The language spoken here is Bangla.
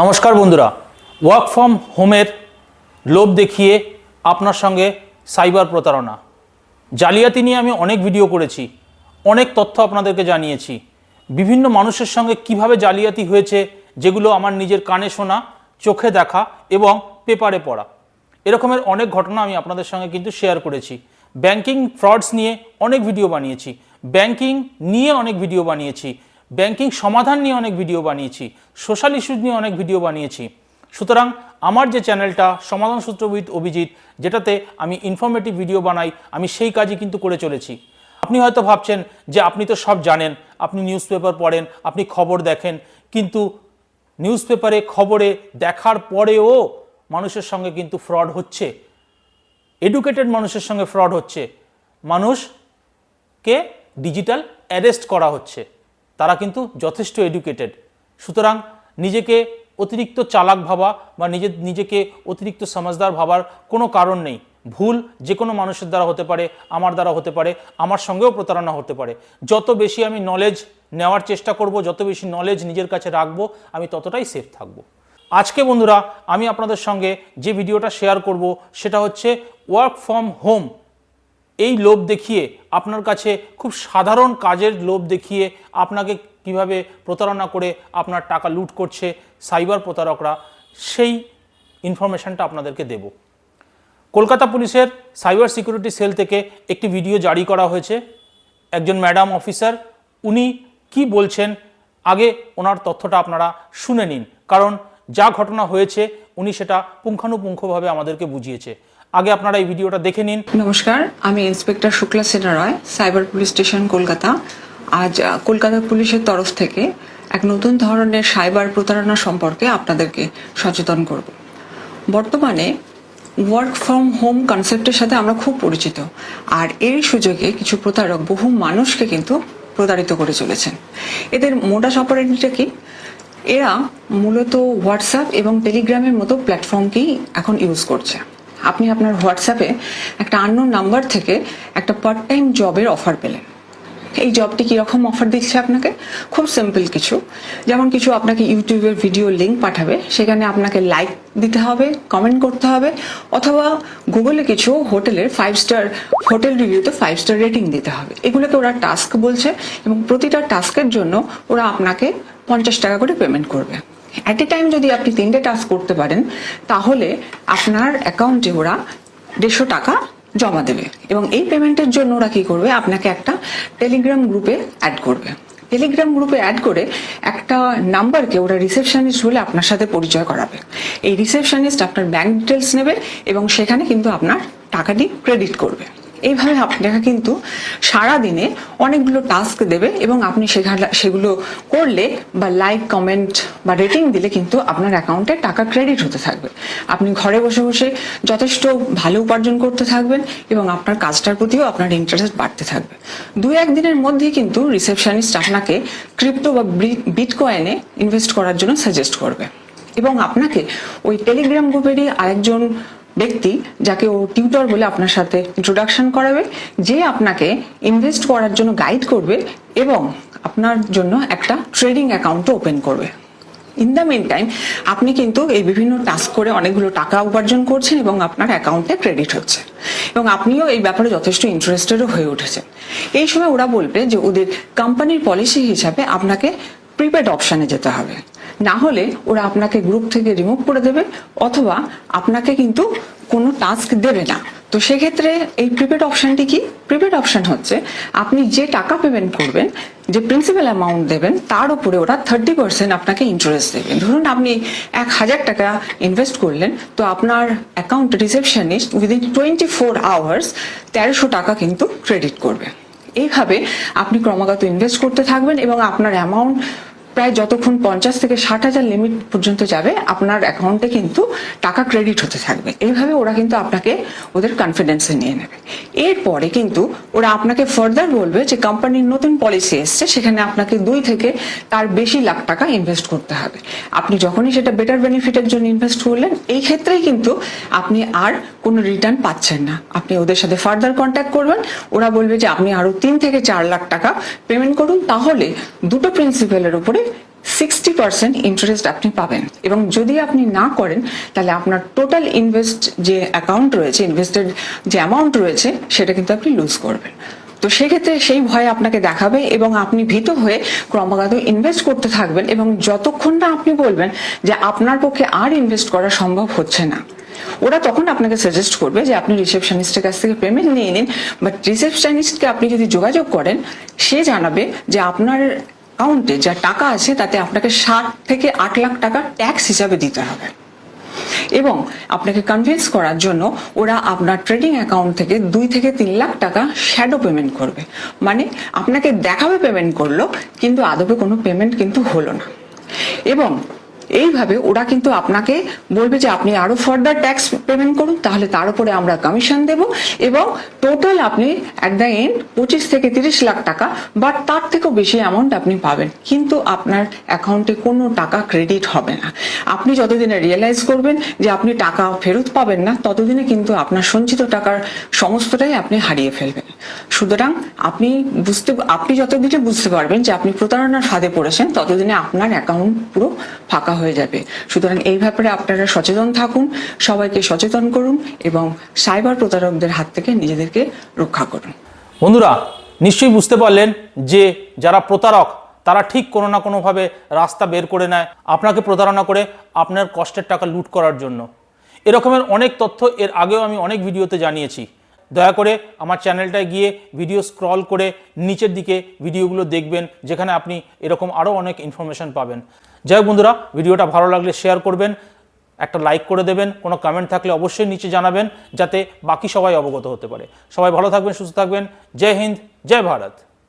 নমস্কার বন্ধুরা। ওয়ার্ক ফ্রম হোমের লোভ দেখিয়ে আপনার সঙ্গে সাইবার প্রতারণা। জালিয়াতি নিয়ে আমি অনেক ভিডিও করেছি, অনেক তথ্য আপনাদেরকে জানিয়েছি। বিভিন্ন মানুষের সঙ্গে কীভাবে জালিয়াতি হয়েছে, যেগুলো আমার নিজের কানে শোনা, চোখে দেখা এবং পেপারে পড়া। এরকমের অনেক ঘটনা আমি আপনাদের সঙ্গে কিন্তু শেয়ার করেছি। ব্যাংকিং ফ্রডস নিয়ে অনেক ভিডিও বানিয়েছি। ব্যাংকিং নিয়ে অনেক ভিডিও বানিয়েছি। ব্যাংকিং সমাধান নিয়ে অনেক ভিডিও বানিয়েছি, সোশ্যাল ইস্যুজ নিয়ে অনেক ভিডিও বানিয়েছি। সুতরাং আমার যে চ্যানেলটা, সমাধান সূত্র উইথ অভিজিৎ, যেটাতে আমি ইনফরমেটিভ ভিডিও বানাই, আমি সেই কাজই কিন্তু করে চলেছি। আপনি হয়তো ভাবছেন যে আপনি তো সব জানেন, আপনি নিউজ পেপার পড়েন, আপনি খবর দেখেন, কিন্তু নিউজ পেপারে খবরে দেখার পরেও মানুষের সঙ্গে কিন্তু ফ্রড হচ্ছে। এডুকেটেড মানুষের সঙ্গে ফ্রড হচ্ছে। মানুষকে ডিজিটাল অ্যারেস্ট করা হচ্ছে। তারা কিন্তু যথেষ্ট এডুকেটেড সুতরাং নিজেকে অতিরিক্ত চালাক ভাবা বা নিজের নিজেকে অতিরিক্ত সমাজদার ভাবার কোনো কারণ নেই। ভুল যে কোনো মানুষের দ্বারা হতে পারে, আমার দ্বারা হতে পারে, আমার সঙ্গেও প্রতারণা হতে পারে। যত বেশি আমি নলেজ নেওয়ার চেষ্টা করব, যত বেশি নলেজ নিজের কাছে রাখব, আমি ততটাই সেফ থাকব। আজকে বন্ধুরা, আমি আপনাদের সঙ্গে যে ভিডিওটা শেয়ার করব, সেটা হচ্ছে ওয়ার্ক ফ্রম হোম এই লোভ দেখিয়ে আপনার কাছে খুব সাধারণ কাজের লোভ দেখিয়ে আপনাকে কীভাবে প্রতারণা করে আপনার টাকা লুট করছে সাইবার প্রতারকরা, সেই ইনফরমেশনটা আপনাদেরকে দেব। কলকাতা পুলিশের সাইবার সিকিউরিটি সেল থেকে একটি ভিডিও জারি করা হয়েছে। একজন ম্যাডাম অফিসার, উনি কি বলছেন আগে ওনার তথ্যটা আপনারা শুনে নিন, কারণ যা ঘটনা হয়েছে উনি সেটা পুঙ্খানুপুঙ্খভাবে আমাদেরকে বুঝিয়েছে। আগে আপনারা এই ভিডিওটা দেখে নিন। নমস্কার, আমি inspector Shukla Sena Roy cyber police station Kolkata. আজ কলকাতা পুলিশের তরফ থেকে এক নতুন ধরনের সাইবার প্রতারণা সম্পর্কে আপনাদেরকে সচেতন করব। বর্তমানে ওয়ার্ক ফ্রম হোম কনসেপ্টের সাথে আমরা খুব পরিচিত, আর এই সুযোগে কিছু প্রতারক বহু মানুষকে কিন্তু প্রতারিত করে চলেছেন। এদের মোডাস অপারেটিটা কি? এরা মূলত হোয়াটসঅ্যাপ এবং টেলিগ্রামের মতো প্ল্যাটফর্মকেই এখন ইউজ করছে। আপনি আপনার হোয়াটসঅ্যাপে একটা আননোন নাম্বার থেকে একটা পার্ট টাইম জবের অফার পেলেন। এই জবটি কীরকম অফার দিচ্ছে আপনাকে? খুব সিম্পল কিছু। যেমন কিছু আপনাকে ইউটিউবের ভিডিও লিঙ্ক পাঠাবে, সেখানে আপনাকে লাইক দিতে হবে কমেন্ট করতে হবে, অথবা গুগলে কিছু হোটেলের ফাইভ স্টার হোটেল রিভিউতে ফাইভ স্টার রেটিং দিতে হবে। এগুলোকে ওরা টাস্ক বলছে এবং প্রতিটা টাস্কের জন্য ওরা আপনাকে পঞ্চাশ টাকা করে পেমেন্ট করবে। অ্যাট এ টাইম যদি আপনি তিনটে টাস্ক করতে পারেন, তাহলে আপনার অ্যাকাউন্টে ওরা দেড়শো টাকা জমা দেবে। এবং এই পেমেন্টের জন্য ওরা কী করবে? আপনাকে একটা টেলিগ্রাম গ্রুপে অ্যাড করবে। টেলিগ্রাম গ্রুপে অ্যাড করে একটা নাম্বারকে ওরা রিসেপশনিস্ট বলে আপনার সাথে পরিচয় করাবে। এই রিসেপশনিস্ট আপনার ব্যাংক ডিটেলস নেবে এবং সেখানে কিন্তু আপনার টাকাটি ক্রেডিট করবে। এইভাবে আপনাকে কিন্তু সারা দিনে অনেকগুলো টাস্ক দেবে এবং আপনি সেগুলো করলে বা লাইক কমেন্ট বা রেটিং দিলে কিন্তু আপনার অ্যাকাউন্টে টাকা ক্রেডিট হতে থাকবে। আপনি ঘরে বসে বসে যথেষ্ট ভালো উপার্জন করতে থাকবেন এবং আপনার কাজটার প্রতিও আপনার ইন্টারেস্ট বাড়তে থাকবে। দু একদিনের মধ্যেই কিন্তু রিসেপশনিস্ট আপনাকে ক্রিপ্টো বা বিটকয়েনে ইনভেস্ট করার জন্য সাজেস্ট করবে। এবং আপনাকে ওই টেলিগ্রাম গ্রুপেরই আরেকজন ব্যক্তি যাকে ও টিউটর বলে আপনার সাথে ইন্ট্রোডাকশন করাবে, যে আপনাকে ইনভেস্ট করার জন্য গাইড করবে এবং আপনার জন্য একটা ট্রেডিং অ্যাকাউন্টও ওপেন করবে। ইন দ্য মেন টাইম আপনি কিন্তু এই বিভিন্ন টাস্ক করে অনেকগুলো টাকা উপার্জন করছেন এবং আপনার অ্যাকাউন্টে ক্রেডিট হচ্ছে। এবং আপনিও এই ব্যাপারে যথেষ্ট ইন্টারেস্টেডও হয়ে উঠেছেন। এই সময় ওরা বলবে যে ওদের কোম্পানির পলিসি হিসাবে আপনাকে প্রিপেড অপশানে যেতে হবে। না হলে ওরা আপনাকে গ্রুপ থেকে রিমুভ করে দেবে, অথবা আপনাকে কিন্তু কোনো টাস্ক দেবে না। তো সেক্ষেত্রে এই প্রিপেড অপশনটি কি? প্রিপেড অপশন হচ্ছে, আপনি যে টাকা পেমেন্ট করবেন, যে প্রিন্সিপাল অ্যামাউন্ট দেবেন, তার উপরে ওরা থার্টি পার্সেন্ট আপনাকে ইন্টারেস্ট দেবেন ধরুন আপনি এক হাজার টাকা ইনভেস্ট করলেন, তো আপনার account receptionist within twenty four hours তেরোশো টাকা কিন্তু ক্রেডিট করবে। এইভাবে আপনি ক্রমাগত ইনভেস্ট করতে থাকবেন এবং আপনার অ্যামাউন্ট প্রায় যতক্ষণ পঞ্চাশ থেকে ষাট হাজার লিমিট পর্যন্ত যাবে, আপনার অ্যাকাউন্টে কিন্তু টাকা ক্রেডিট হতে থাকবে। এইভাবে ওরা কিন্তু আপনাকে ওদের কনফিডেন্সে নিয়ে নেবে। এরপরে কিন্তু ওরা আপনাকে ফার্দার বলবে যে কোম্পানির নতুন পলিসি এসছে, সেখানে আপনাকে দুই থেকে তার বেশি লাখ টাকা ইনভেস্ট করতে হবে। আপনি যখনই সেটা বেটার বেনিফিটের জন্য ইনভেস্ট করলেন, এই ক্ষেত্রেই কিন্তু আপনি আর কোনো রিটার্ন পাচ্ছেন না। আপনি ওদের সাথে ফার্দার কন্ট্যাক্ট করবেন। ওরা বলবে যে, আপনি আরও তিন থেকে চার লাখ টাকা পেমেন্ট করুন, তাহলে দুটো প্রিন্সিপালের উপরে সিক্সটি পার্সেন্ট ইন্টারেস্ট আপনি পাবেন। এবং যদি আপনি না করেন, তাহলে আপনার টোটাল ইনভেস্ট যে অ্যাকাউন্ট রয়েছে ইনভেস্টেড যে অ্যামাউন্ট রয়েছে, সেটা কিন্তু আপনি লুজ করবেন। তো সেক্ষেত্রে সেই ভয় আপনাকে দেখাবে এবং আপনি ভীত হয়ে ক্রমাগত ইনভেস্ট করতে থাকবেন এবং যতক্ষণ না আপনি বলবেন যে, আপনার পক্ষে আর ইনভেস্ট করা সম্ভব হচ্ছে না। ওরা তখন আপনাকে সাজেস্ট করবে যে আপনি রিসেপশনিস্টের কাছ থেকে পেমেন্ট নিয়ে নিন বাট রিসেপশনিস্টকে আপনি যদি যোগাযোগ করেন, সে জানাবে যে আপনার অ্যাকাউন্টে যা টাকা আছে তাতে আপনাকে সাত থেকে আট লাখ টাকা ট্যাক্স হিসাবে দিতে হবে। এবং আপনাকে কনভিন্স করার জন্য ওরা আপনার ট্রেডিং অ্যাকাউন্ট থেকে দুই থেকে তিন লাখ টাকা শ্যাডো পেমেন্ট করবে। মানে আপনাকে দেখাবে পেমেন্ট করল, কিন্তু আদবে কোনো পেমেন্ট কিন্তু হলো না। এবং এইভাবে ওরা কিন্তু আপনাকে বলবে যে আপনি আরও ফার্দার ট্যাক্স পেমেন্ট করুন, তাহলে তার উপরে আমরা কমিশন দেব এবং টোটাল আপনি অ্যাট দ্য এন্ড পঁচিশ থেকে তিরিশ লাখ টাকা বা তার থেকেও বেশি অ্যামাউন্ট আপনি পাবেন। কিন্তু আপনার অ্যাকাউন্টে কোনো টাকা ক্রেডিট হবে না। আপনি যতদিনে রিয়েলাইজ করবেন যে আপনি টাকা ফেরত পাবেন না, ততদিনে কিন্তু আপনার সঞ্চিত টাকার সমস্তটাই আপনি হারিয়ে ফেলবেন। সুতরাং আপনি বুঝতে, আপনি যতদিনে বুঝতে পারবেন যে আপনি প্রতারণার ফাঁদে পড়েছেন, ততদিনে আপনার অ্যাকাউন্ট পুরো ফাঁকা হয়ে যাবে। সুতরাং এই ব্যাপারে আপনারা সচেতন থাকুন, সবাইকে সচেতন করুন এবং সাইবার প্রতারকদের হাত থেকে নিজেদেরকে রক্ষা করুন। বন্ধুরা, নিশ্চয়ই বুঝতে পারলেন যে যারা প্রতারক, তারা ঠিক কোনো না কোনোভাবে রাস্তা বের করে নেয় আপনাকে প্রতারণা করে আপনার কষ্টের টাকা লুট করার জন্য। এরকমের অনেক তথ্য এর আগেও আমি অনেক ভিডিওতে জানিয়েছি। দয়া করে আমার চ্যানেলটায় গিয়ে ভিডিও স্ক্রল করে নিচের দিকে ভিডিওগুলো দেখবেন, যেখানে আপনি এরকম আরও অনেক ইনফরমেশান পাবেন। যাই বন্ধুরা, ভিডিওটা ভালো লাগলে শেয়ার করবেন, একটা লাইক করে দেবেন, কোনো কমেন্ট থাকলে অবশ্যই নিচে জানাবেন, যাতে বাকি সবাই অবগত হতে পারে। সবাই ভালো থাকবেন, সুস্থ থাকবেন। জয় হিন্দ, জয় ভারত।